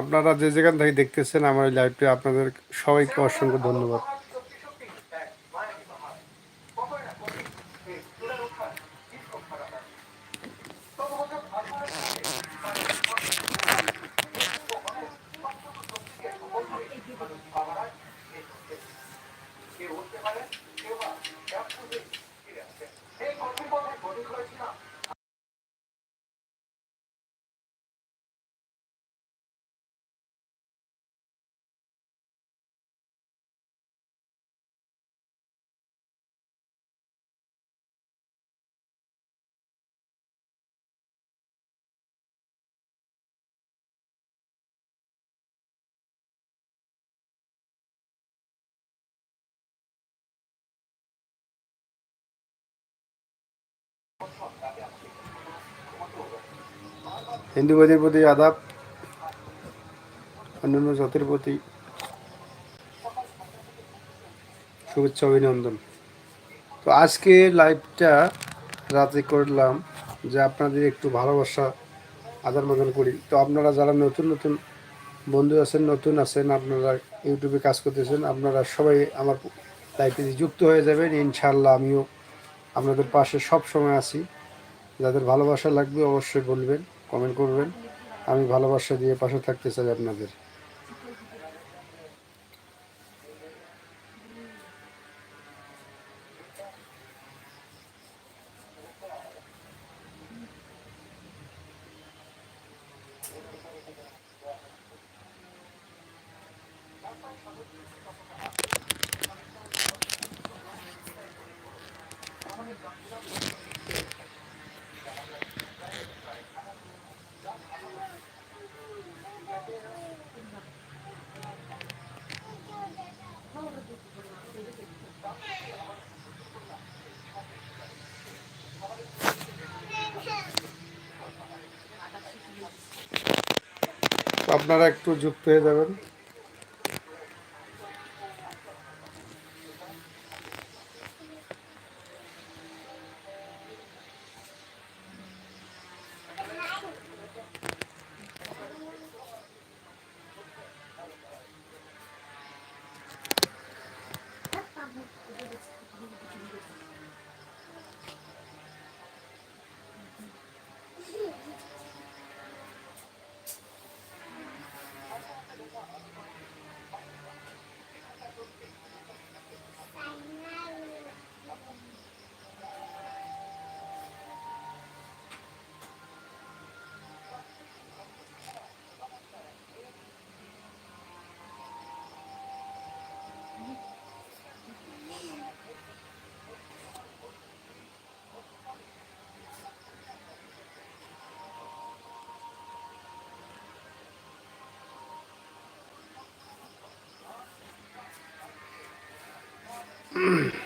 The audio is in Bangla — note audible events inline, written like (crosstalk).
আপনারা যে যেখান থেকে দেখতেছেন আমার এই লাইভটি আপনাদের সবাইকে অসংখ্য ধন্যবাদ। হিন্দু ভাইদের প্রতি আদাব, অন্যান্য জাতির প্রতি শুভেচ্ছা, অভিনন্দন। তো আজকে লাইভটা রাতে করলাম যে আপনাদের একটু ভালোবাসা, আদান প্রদান করি। তো আপনারা যারা নতুন নতুন বন্ধু আছেন, নতুন আছেন, আপনারা ইউটিউবে কাজ করতেছেন, আপনারা সবাই আমার লাইফে যুক্ত হয়ে যাবেন। ইনশাল্লাহ আমিও আপনাদের পাশে সব সময় আছি। যাদের ভালোবাসা লাগবে অবশ্যই বলবেন। কমেন্ট করবেন। আমি ভালোবাসা দিয়ে পাশে থাকতে চাই আপনাদের। তো আপনারা একটু যুক্ত হয়ে যাবেন। Mm-hmm. (clears throat)